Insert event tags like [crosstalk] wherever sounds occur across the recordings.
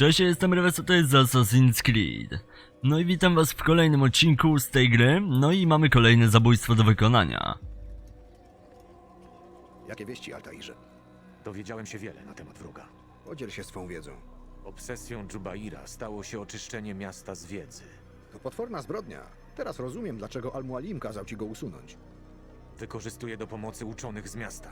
Cześć, ja jestem Reweso, to jest Assassin's Creed. No i witam was w kolejnym odcinku z tej gry, no i mamy kolejne zabójstwo do wykonania. Jakie wieści, Altairze? Dowiedziałem się wiele na temat wroga. Podziel się swą wiedzą. Obsesją Dżubaira stało się oczyszczenie miasta z wiedzy. To potworna zbrodnia. Teraz rozumiem, dlaczego Al-Mualim kazał ci go usunąć. Wykorzystuje do pomocy uczonych z miasta.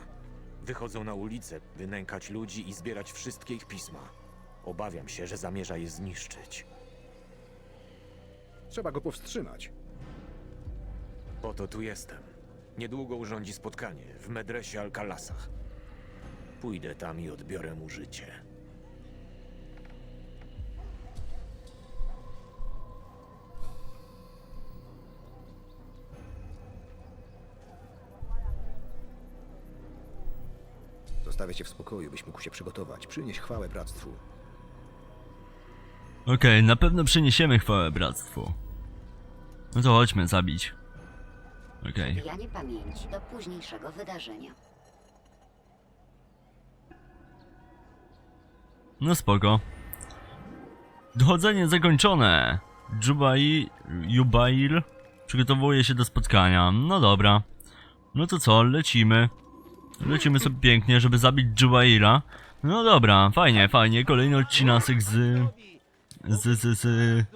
Wychodzą na ulicę, by nękać ludzi i zbierać wszystkie ich pisma. Obawiam się, że zamierza je zniszczyć. Trzeba go powstrzymać. Po to tu jestem. Niedługo urządzi spotkanie w Medresie Alcalasach. Pójdę tam i odbiorę mu życie. Zostawię cię w spokoju, byś mógł się przygotować. Przynieś chwałę bractwu. Okej, na pewno przyniesiemy chwałę bractwu. No to chodźmy zabić. Okej. Zbijanie pamięci do późniejszego wydarzenia. No spoko. Dochodzenie zakończone. Jubai... Jubair przygotowuje się do spotkania. No dobra. No to co, lecimy. Lecimy sobie pięknie, żeby zabić Jubaira. No dobra, fajnie, fajnie. Kolejny odcinasek z... Z... z... z...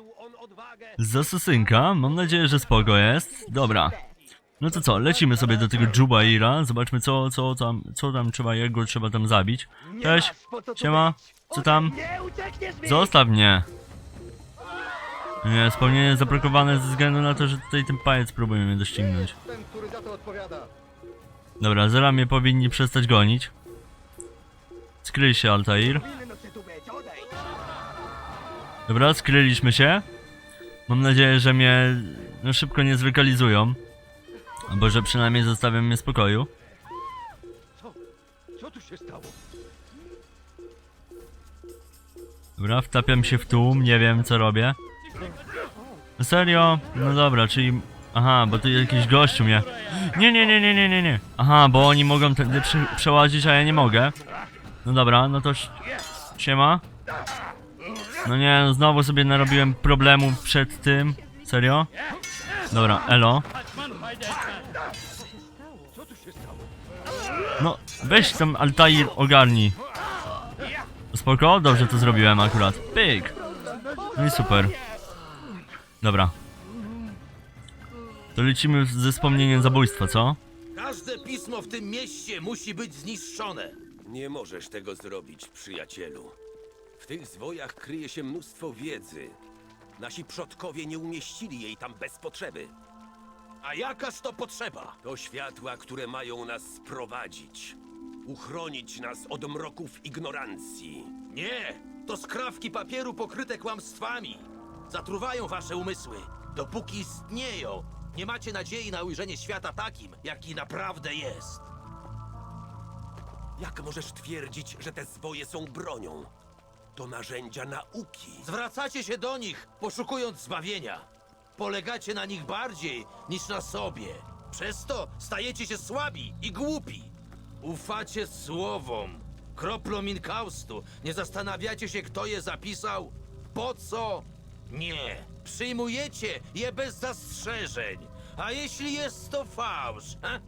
Z asesynka. Mam nadzieję, że spoko jest. Dobra. No to co, lecimy sobie do tego Jubaira. Zobaczmy co, co tam, co tam trzeba, jak go trzeba tam zabić. Cześć, siema, co tam? Zostaw mnie! Nie, spełnienie zablokowane ze względu na to, że tutaj ten pajec próbuje mnie doścignąć. Dobra, zera mnie powinni przestać gonić. Skryj się, Altair. Dobra, skryliśmy się. Mam nadzieję, że mnie no, szybko nie zlokalizują. Albo że przynajmniej zostawią mnie w spokoju. Co tu się stało? Dobra, wtapiam się w tłum, nie wiem co robię. No Serio? No dobra, czyli... Aha, bo tu jakiś gościu mnie... Nie, nie, nie, nie, nie, nie, nie. Aha, bo oni mogą tędy prze przełazić, a ja nie mogę. No dobra, no to... Siema. No nie, no znowu sobie narobiłem problemów przed tym. Serio? Dobra, elo. No, weź tam Altair ogarnij. Spoko, dobrze to zrobiłem akurat. Pyk! No i super. Dobra. To lecimy ze wspomnieniem zabójstwa, co? Każde pismo w tym mieście musi być zniszczone. Nie możesz tego zrobić, przyjacielu. W tych zwojach kryje się mnóstwo wiedzy. Nasi przodkowie nie umieścili jej tam bez potrzeby. A jakaż to potrzeba? To światła, które mają nas sprowadzić. Uchronić nas od mroków ignorancji. Nie, to skrawki papieru pokryte kłamstwami. Zatruwają wasze umysły. Dopóki istnieją, nie macie nadziei na ujrzenie świata takim, jaki naprawdę jest. Jak możesz twierdzić, że te zwoje są bronią? To narzędzia nauki. Zwracacie się do nich, poszukując zbawienia. Polegacie na nich bardziej niż na sobie. Przez to stajecie się słabi i głupi. Ufacie słowom, kroplom inkaustu. Nie zastanawiacie się, kto je zapisał? Po co? Nie. Przyjmujecie je bez zastrzeżeń. A jeśli jest to fałsz, ha?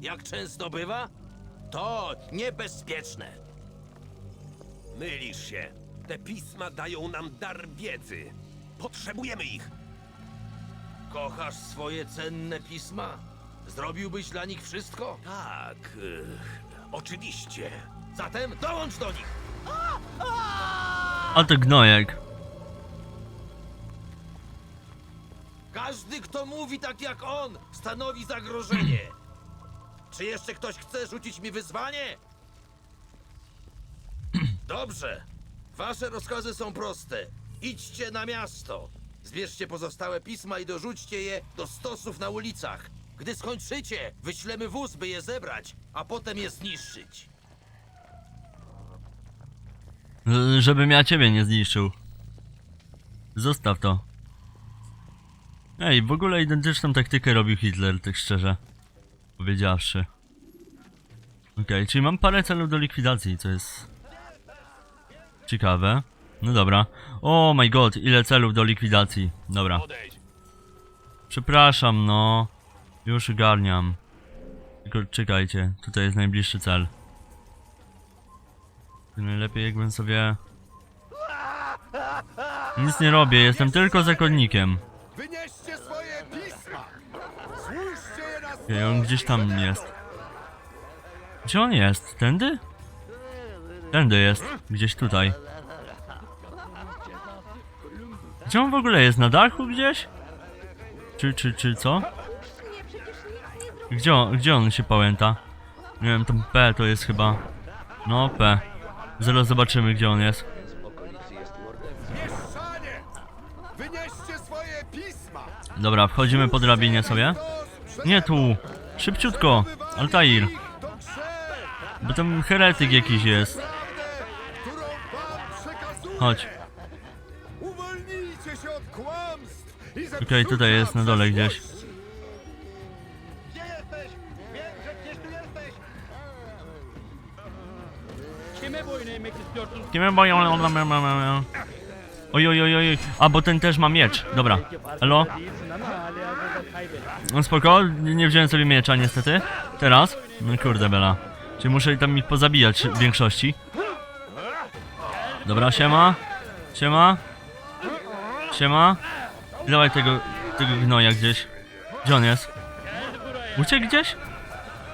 jak często bywa? To niebezpieczne. Mylisz się. Te pisma dają nam dar wiedzy. Potrzebujemy ich. Kochasz swoje cenne pisma? Zrobiłbyś dla nich wszystko? Tak, y, oczywiście. Zatem dołącz do nich! A to gnojek. Każdy, kto mówi tak jak on, stanowi zagrożenie. Czy jeszcze ktoś chce rzucić mi wyzwanie? Dobrze. Wasze rozkazy są proste. Idźcie na miasto. Zbierzcie pozostałe pisma i dorzućcie je do stosów na ulicach. Gdy skończycie, wyślemy wóz, by je zebrać, a potem je zniszczyć. Ż- Żebym ja ciebie nie zniszczył. Zostaw to. Ej, w ogóle identyczną taktykę robił Hitler, tak szczerze. Powiedziawszy. Okej, czyli mam parę celów do likwidacji, co jest... Ciekawe. No dobra. Oh my god, ile celów do likwidacji. Dobra. Przepraszam, no. Już ogarniam. Tylko czekajcie, tutaj jest najbliższy cel. Najlepiej jakbym sobie... Nic nie robię, jestem tylko zakonnikiem. Wynieście swoje pisma! Je na on gdzieś tam jest. Gdzie on jest? Tędy? Tędy jest. Gdzieś tutaj. Gdzie on w ogóle jest? Na dachu gdzieś? Czy, czy, czy co? Gdzie on, gdzie on się pałęta? Nie wiem, tam P to jest chyba... No, P. Zaraz zobaczymy, gdzie on jest. Dobra, wchodzimy po drabinie sobie. Nie tu! Szybciutko! Altair! Bo tam heretyk jakiś jest. Chodź. Uwolnijcie się od kłamstw i Okej, tutaj jest na dole gdzieś. Gdzie jesteś? Wiem, że gdzieś tu jesteś! Kime boyun eğmek istiyorsun? Kime boją? Oj, oj, oj, oj. A, bo ten też ma miecz. Dobra. Elo? Değilsin ama hali hazırda kaybettin. No spoko, nie wziąłem sobie miecza niestety. Teraz? No kurde bela. Czyli muszę tam ich pozabijać w większości. Dobra, siema. Siema. Siema. Dawaj tego, tego gnoja gdzieś. Gdzie on jest? Uciekł gdzieś?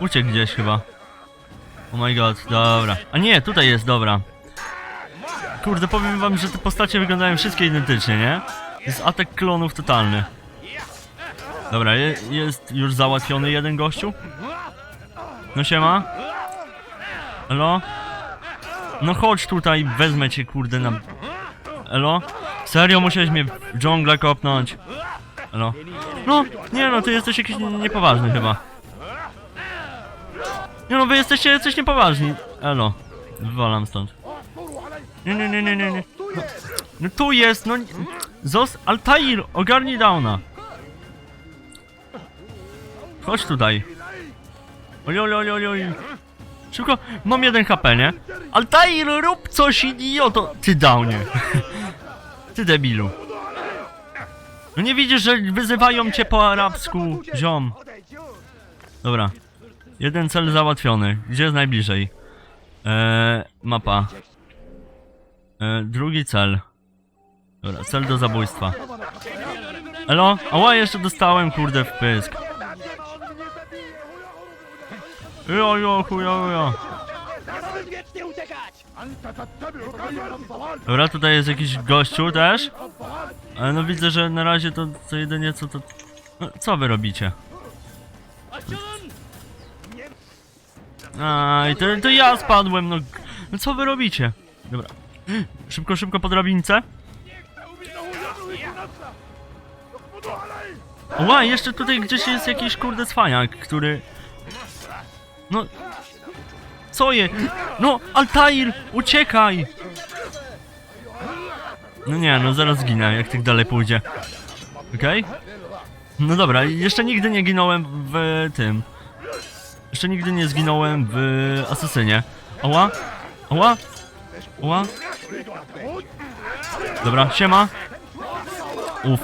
Uciekł gdzieś chyba. Oh my god, dobra. A nie, tutaj jest, dobra. Kurde, powiem wam, że te postacie wyglądają wszystkie identycznie, nie? Jest atak klonów totalny. Dobra, je, jest już załatwiony jeden gościu. No siema. Elo? No chodź tutaj, wezmę cię kurde na... Elo? Serio musiałeś mnie w dżunglę kopnąć? Elo? No, nie no, ty jesteś jakiś niepoważny chyba. Nie no, wy jesteście jacyś niepoważni. Elo. Wywalam stąd. Nie, nie, nie, nie, nie. No, no tu jest, no... Zos... Altair, ogarnij downa. Chodź tutaj. Oj, oj, oj, oj, oj. Szybko, mam jeden HP, nie? Altair, rób coś, idioto! Ty downie. [laughs] Ty debilu. No nie widzisz, że wyzywają cię po arabsku, ziom. Dobra. Jeden cel załatwiony. Gdzie jest najbliżej? Eee, mapa. Eee, drugi cel. Dobra, cel do zabójstwa. Elo? Ała, jeszcze dostałem, kurde, w pysk. Jo, jo, chujo, jo. Dobra, tutaj jest jakiś gościu też. Ale no widzę, że na razie to, to jedynie co to... No, co wy robicie? A, i to, to ja spadłem, no. No co wy robicie? Dobra. Szybko, szybko po drabince. Ła, jeszcze tutaj gdzieś jest jakiś kurde cwaniak, który... No... Co je? No, Altair! Uciekaj! No nie, no zaraz zginę, jak tak dalej pójdzie. Okej? No dobra, jeszcze nigdy nie ginąłem w tym. Jeszcze nigdy nie zginąłem w Asesynie. Oła? Oła? Oła? Dobra, siema. Uf.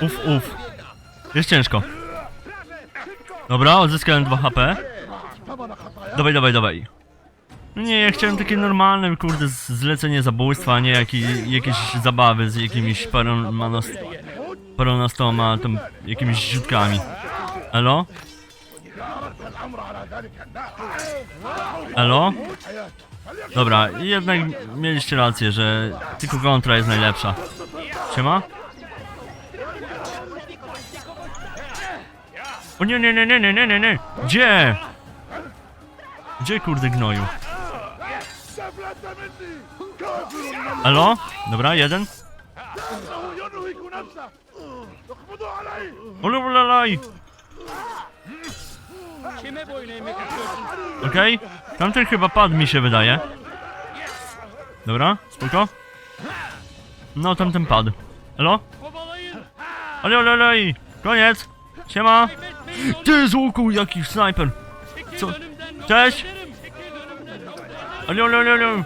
Uf, uf. Jest ciężko. Dobra, odzyskałem 2 HP. Dawaj, dawaj, dawaj. No Nie, ja chciałem takie normalne, kurde, zlecenie zabójstwa, a nie jaki, jakieś zabawy z jakimiś paromanos, paronastoma, tam jakimiś źródkami. Elo? Elo? Dobra, jednak mieliście rację, że tylko kontra jest najlepsza. Siema? O nie, nie, nie, nie, nie, nie, nie, nie. Gdzie? Gdzie kurde gnoju? Elo? Dobra, jeden. Istiyorsun? Okej? Tamten chyba padł mi się wydaje. Dobra, spoko. No, tamten padł. Ale, ale, koniec! Siema! Ty z łuku, jaki snajper! Co? Cześć! ale, ale, ale!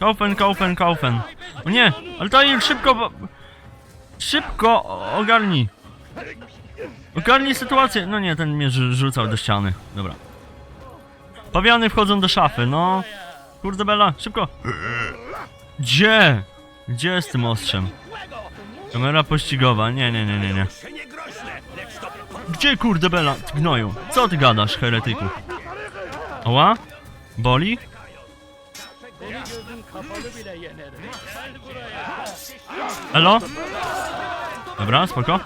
Kaufen, kaufen, kaufen. O nie, Altair, szybko. Szybko, ogarnij. Ogarnij sytuację. No nie, ten mnie rzu- rzucał do ściany. Dobra. Pawiany wchodzą do szafy, no. Kurde bela, szybko. Gdzie? Gdzie z tym ostrzem? Kamera pościgowa, nie, nie, nie, nie, nie. Gdzie kurde bela? Gnoju. Co ty gadasz, heretyku? Ała? Boli? Elo? Dobra, spoko.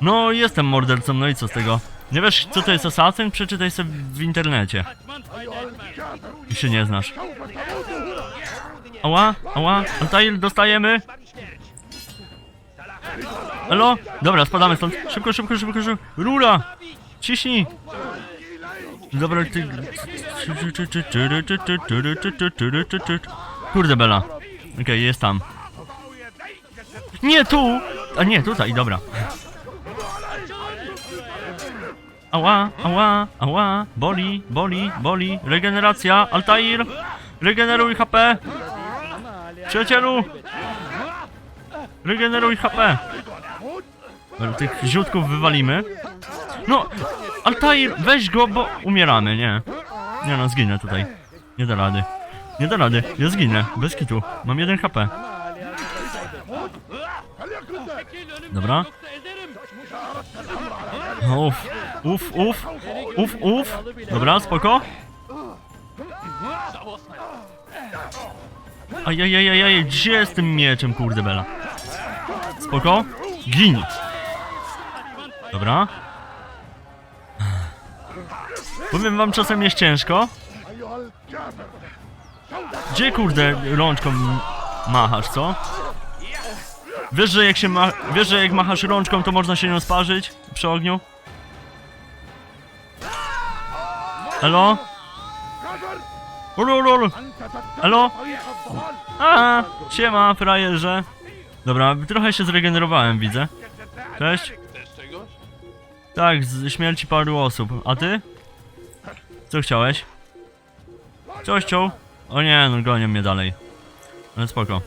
No, jestem mordercą, no i co z tego? Nie wiesz, co to jest asasyn? Przeczytaj sobie w internecie. I się nie znasz. Ała, ała, Altair, dostajemy. Elo? Dobra, spadamy stąd. Szybko, szybko, szybko, szybko. Rura! Ciśnij! Dobra, ty... Kurde bela. Okej, jest tam. Nie tu! A nie, tutaj, dobra. Ała, ała, ała, boli, boli, boli, regeneracja, Altair, regeneruj HP, przyjacielu, regeneruj HP. Tych ziutków wywalimy. No, Altair, weź go, bo umieramy, nie. Nie no, zginę tutaj. Nie da rady. Nie da rady, ja zginę, bez kitu. Mam 1 HP. Dobra. Uff, uff, uff, uff, uff. Dobra, spoko. Ajajajajaj, gdzie z tym mieczem, kurde bela? Spoko. Gin. Dobra. Powiem wam, czasem jest ciężko. Gdzie, kurde, rączką machasz, co? Wiesz, że jak się ma... Wiesz, że jak machasz rączką, to można się nią sparzyć przy ogniu? Elo? Ululul. Elo? A, siema, frajerze. Dobra, trochę się zregenerowałem, widzę. Cześć. Tak, z śmierci paru osób. A ty? Co chciałeś? Co chciał? O nie, no gonią mnie dalej. Ale spoko.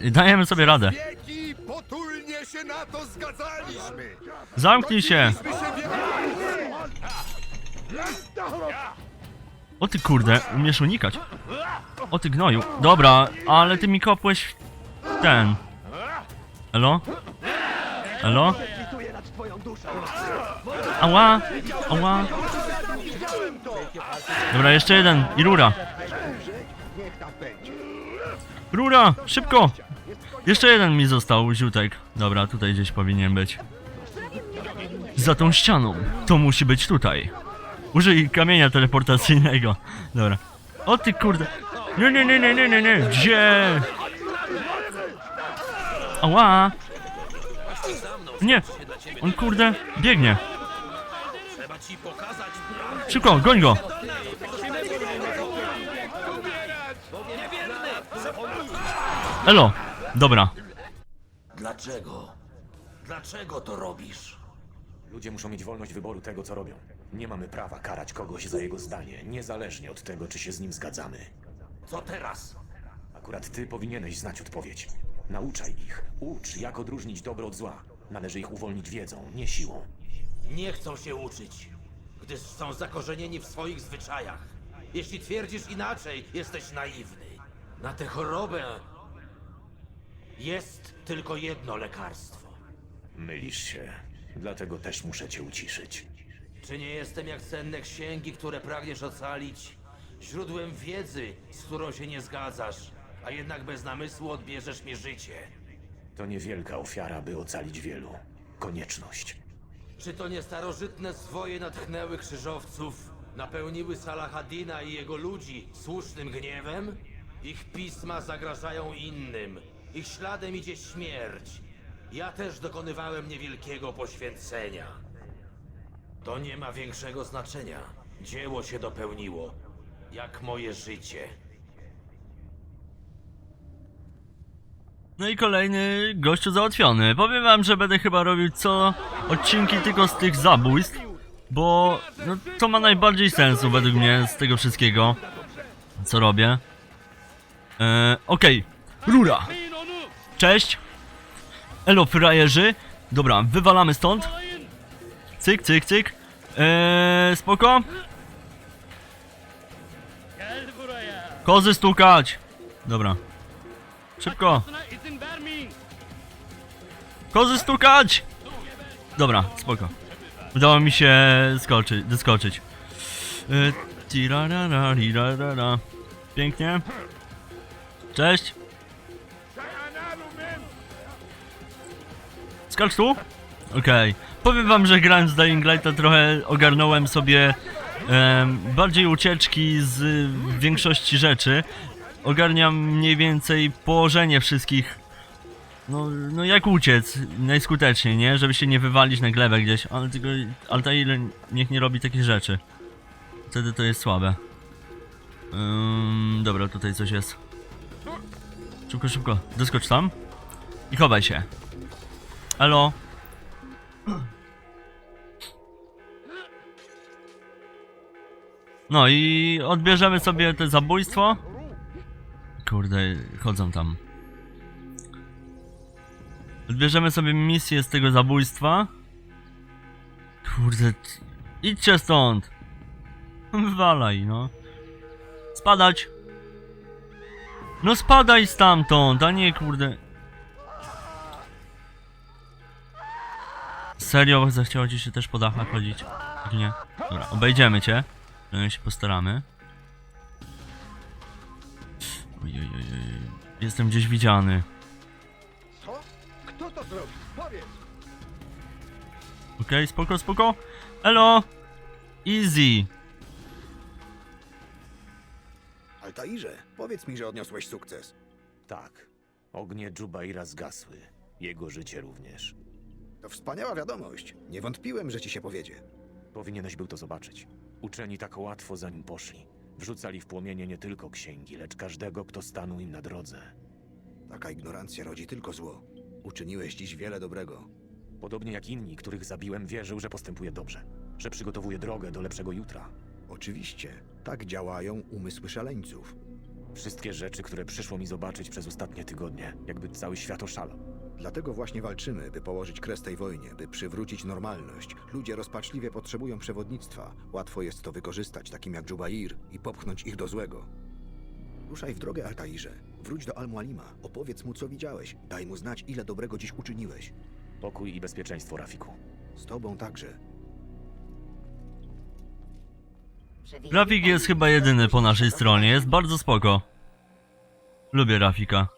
I Dajemy sobie radę. Wieki potulnie się na to zgadzaliśmy. Zamknij się O ty kurde, umiesz unikać. O ty gnoju. Dobra, ale ty mi kopłeś w ten. Elo? Elo? Ała! Ała! Dobra, jeszcze jeden. I rura. Rura! Szybko! Jeszcze jeden mi został, ziutek. Dobra, tutaj gdzieś powinien być. Za tą ścianą. To musi być tutaj. Użyj kamienia teleportacyjnego. Dobra. O ty kurde. Nie, nie, nie, nie, nie, nie, nie. Gdzie? Ała. Nie. On kurde biegnie. Szybko, goń go. Elo. Dobra. Dlaczego? Dlaczego to robisz? Ludzie muszą mieć wolność wyboru tego, co robią. Nie mamy prawa karać kogoś za jego zdanie, niezależnie od tego, czy się z nim zgadzamy. Co teraz? Akurat ty powinieneś znać odpowiedź. Nauczaj ich. Ucz, jak odróżnić dobro od zła. Należy ich uwolnić wiedzą, nie siłą. Nie chcą się uczyć, gdyż są zakorzenieni w swoich zwyczajach. Jeśli twierdzisz inaczej, jesteś naiwny. Na tę chorobę jest tylko jedno lekarstwo. Mylisz się. Dlatego też muszę cię uciszyć. Czy nie jestem jak cenne księgi, które pragniesz ocalić? Źródłem wiedzy, z którą się nie zgadzasz, a jednak bez namysłu odbierzesz mi życie. To niewielka ofiara, by ocalić wielu. Konieczność. Czy to nie starożytne zwoje natchnęły krzyżowców, napełniły Salahadina i jego ludzi słusznym gniewem? Ich pisma zagrażają innym. Ich śladem idzie śmierć. Ja też dokonywałem niewielkiego poświęcenia. To nie ma większego znaczenia. Dzieło się dopełniło. Jak moje życie. No i kolejny gościu załatwiony. Powiem wam, że będę chyba robił co odcinki tylko z tych zabójstw, bo no, to ma najbardziej sensu według mnie z tego wszystkiego, co robię. Eee, okej. Rura. Cześć. Elo, frajerzy. Dobra, wywalamy stąd. Cyk, cyk, cyk. Eee, spoko. Kozy stukać. Dobra. Szybko. Kozy stukać! Dobra, spoko. Udało mi się skoczyć, doskoczyć. E, rirarara. Pięknie. Cześć. Skacz tu? Okej. Powiem wam, że grając w Dying Lighta trochę ogarnąłem sobie bardziej ucieczki z większości rzeczy. Ogarniam mniej więcej położenie wszystkich no, no jak uciec najskuteczniej, nie? Żeby się nie wywalić na glebę gdzieś, ale tylko Altair niech nie robi takich rzeczy. Wtedy to jest słabe. Ym, dobra, tutaj coś jest. Szybko, szybko, doskocz tam. I chowaj się. Elo. No i odbierzemy sobie te zabójstwo. Kurde, chodzą tam. Odbierzemy sobie misję z tego zabójstwa. Kurde, idźcie stąd. Wywalaj, no. Spadać. No spadaj stamtąd, a nie kurde. Serio zachciało ci się też po dachach chodzić? Nie? Dobra, obejdziemy cię. Przynajmniej się postaramy. Ojej, Jestem gdzieś widziany. Co? Kto to zrobił? Powiedz! Okej, spoko, spoko. Elo! Easy. Altairze, powiedz mi, że odniosłeś sukces. Tak. Ognie Dżubaira zgasły. Jego życie również. To wspaniała wiadomość. Nie wątpiłem, że ci się powiedzie. Powinieneś był to zobaczyć. Uczeni tak łatwo za nim poszli. Wrzucali w płomienie nie tylko księgi, lecz każdego, kto stanął im na drodze. Taka ignorancja rodzi tylko zło. Uczyniłeś dziś wiele dobrego. Podobnie jak inni, których zabiłem, wierzył, że postępuje dobrze. Że przygotowuje drogę do lepszego jutra. Oczywiście, tak działają umysły szaleńców. Wszystkie rzeczy, które przyszło mi zobaczyć przez ostatnie tygodnie, jakby cały świat oszalał. Dlatego właśnie walczymy, by położyć kres tej wojnie, by przywrócić normalność. Ludzie rozpaczliwie potrzebują przewodnictwa. Łatwo jest to wykorzystać, takim jak Jubair, i popchnąć ich do złego. Ruszaj w drogę, Altairze. Wróć do Al-Mualima. Opowiedz mu, co widziałeś. Daj mu znać, ile dobrego dziś uczyniłeś. Pokój i bezpieczeństwo, Rafiku. Z tobą także. Rafik jest chyba jedyny po naszej stronie, jest bardzo spoko. Lubię Rafika.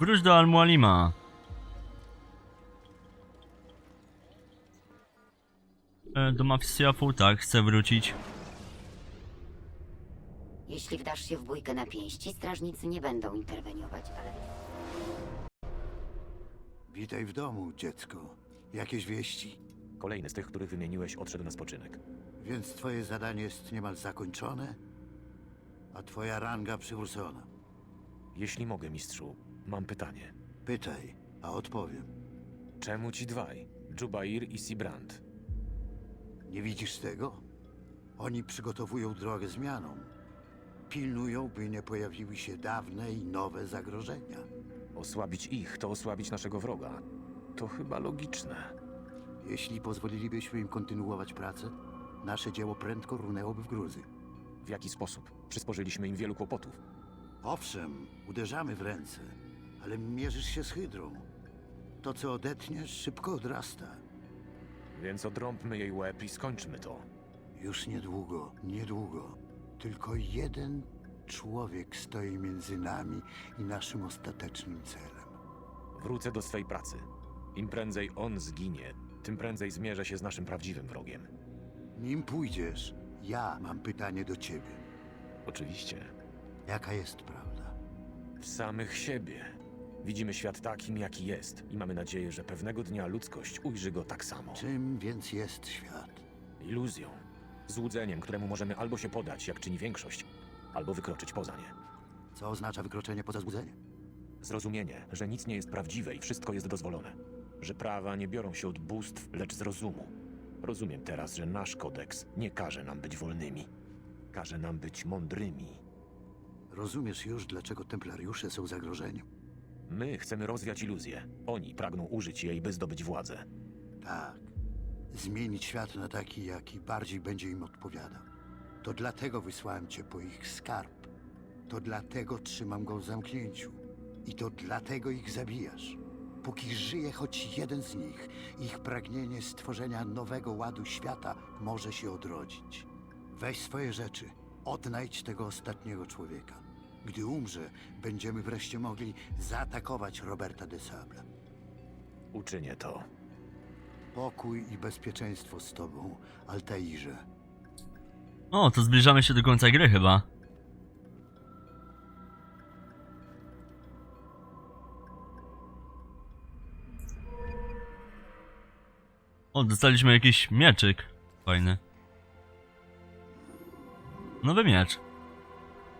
Wróć do Al-Mualima. E, do Mafsiafu, tak, chcę wrócić. Jeśli wdasz się w bójkę na pięści, strażnicy nie będą interweniować, ale Witaj w domu, dziecko. Jakieś wieści? Kolejny z tych, których wymieniłeś, odszedł na spoczynek. Więc twoje zadanie jest niemal zakończone, a twoja ranga przywrócona. Jeśli mogę, mistrzu, mam pytanie. Pytaj, a odpowiem. Czemu ci dwaj? Dżubair i Sibrand. Nie widzisz tego? Oni przygotowują drogę zmianom. Pilnują, by nie pojawiły się dawne i nowe zagrożenia. Osłabić ich to osłabić naszego wroga. To chyba logiczne. Jeśli pozwolilibyśmy im kontynuować pracę, nasze dzieło prędko runęłoby w gruzy. W jaki sposób? Przysporzyliśmy im wielu kłopotów. Owszem, uderzamy w ręce, ale mierzysz się z hydrą. To, co odetniesz, szybko odrasta. Więc odrąbmy jej łeb i skończmy to. Już niedługo, niedługo. Tylko jeden człowiek stoi między nami i naszym ostatecznym celem. Wrócę do swej pracy. Im prędzej on zginie, tym prędzej zmierzę się z naszym prawdziwym wrogiem. Nim pójdziesz, ja mam pytanie do ciebie. Oczywiście. Jaka jest prawda? W samych siebie. Widzimy świat takim, jaki jest i mamy nadzieję, że pewnego dnia ludzkość ujrzy go tak samo. Czym więc jest świat? Iluzją. Złudzeniem, któremu możemy albo się podać, jak czyni większość, albo wykroczyć poza nie. Co oznacza wykroczenie poza zbudzenie? Zrozumienie, że nic nie jest prawdziwe i wszystko jest dozwolone. Że prawa nie biorą się od bóstw, lecz z rozumu. Rozumiem teraz, że nasz kodeks nie każe nam być wolnymi. Każe nam być mądrymi. Rozumiesz już, dlaczego templariusze są zagrożeniem? My chcemy rozwiać iluzję. Oni pragną użyć jej, by zdobyć władzę. Tak. Zmienić świat na taki, jaki bardziej będzie im odpowiadał. To dlatego wysłałem cię po ich skarb. To dlatego trzymam go w zamknięciu. I to dlatego ich zabijasz. Póki żyje choć jeden z nich, ich pragnienie stworzenia nowego ładu świata może się odrodzić. Weź swoje rzeczy, odnajdź tego ostatniego człowieka. Gdy umrze, będziemy wreszcie mogli zaatakować Roberta de Sable. Uczynię to. Pokój i bezpieczeństwo z tobą, Altairze. O, to zbliżamy się do końca gry chyba. O, dostaliśmy jakiś mieczyk. Fajny. Nowy miecz.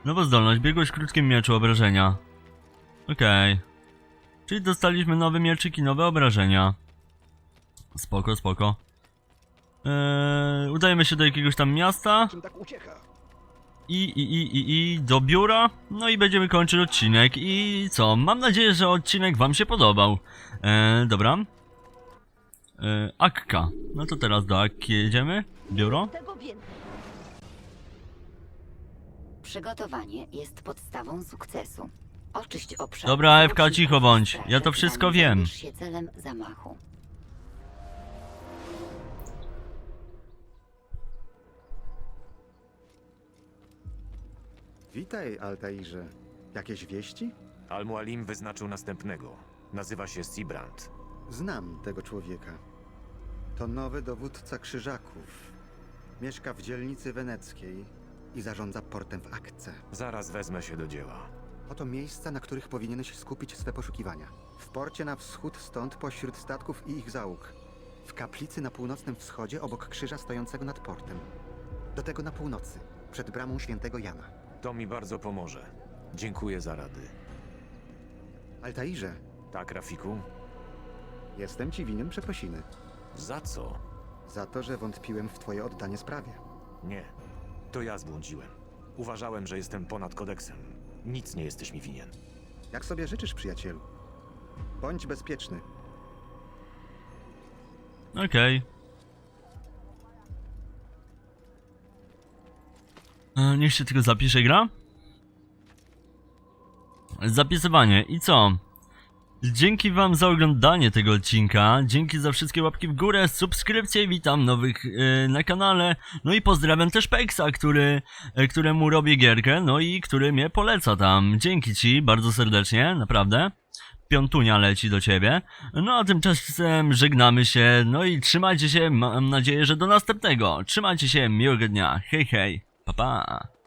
Nowa zdolność, biegłość w krótkim mieczu obrażenia. Okej. Czyli dostaliśmy nowy mieczyk i nowe obrażenia. Spoko, spoko. Eee, udajemy się do jakiegoś tam miasta. Tak? I, i, i, i, i do biura. No i będziemy kończyć odcinek. I co? Mam nadzieję, że odcinek Wam się podobał. E, dobra. E, Akka. No to teraz do Akki jedziemy. Biuro. Przygotowanie jest podstawą sukcesu. Oczyść obszar. Dobra, Ewka, zwłócznik cicho bądź. Ja to wszystko zanim wiem. zajmiesz się celem zamachu. Witaj, Altairze. Jakieś wieści? Al-Mualim wyznaczył następnego. Nazywa się Sibrand. Znam tego człowieka. To nowy dowódca krzyżaków. Mieszka w dzielnicy weneckiej i zarządza portem w Akce. Zaraz wezmę się do dzieła. Oto miejsca, na których powinieneś skupić swe poszukiwania. W porcie na wschód stąd pośród statków i ich załóg. W kaplicy na północnym wschodzie obok krzyża stojącego nad portem. Do tego na północy, przed bramą świętego Jana. To mi bardzo pomoże. Dziękuję za rady. Altairze, Tak, Rafiku? jestem ci winien przeprosiny. Za co? Za to, że wątpiłem w twoje oddanie sprawie. Nie. To ja zbłądziłem. Uważałem, że jestem ponad kodeksem. Nic nie jesteś mi winien. Jak sobie życzysz, przyjacielu? Bądź bezpieczny. Okej. E, Niech się tylko zapisze gra. Zapisywanie. I co? Dzięki wam za oglądanie tego odcinka, dzięki za wszystkie łapki w górę, subskrypcje, witam nowych e, na kanale, no i pozdrawiam też Peksa, który, e, któremu robię gierkę, no i który mnie poleca tam. Dzięki ci bardzo serdecznie, naprawdę. Piątunia leci do ciebie. No a tymczasem żegnamy się, no i trzymajcie się, mam nadzieję, że do następnego. Trzymajcie się, miłego dnia, hej hej, pa pa.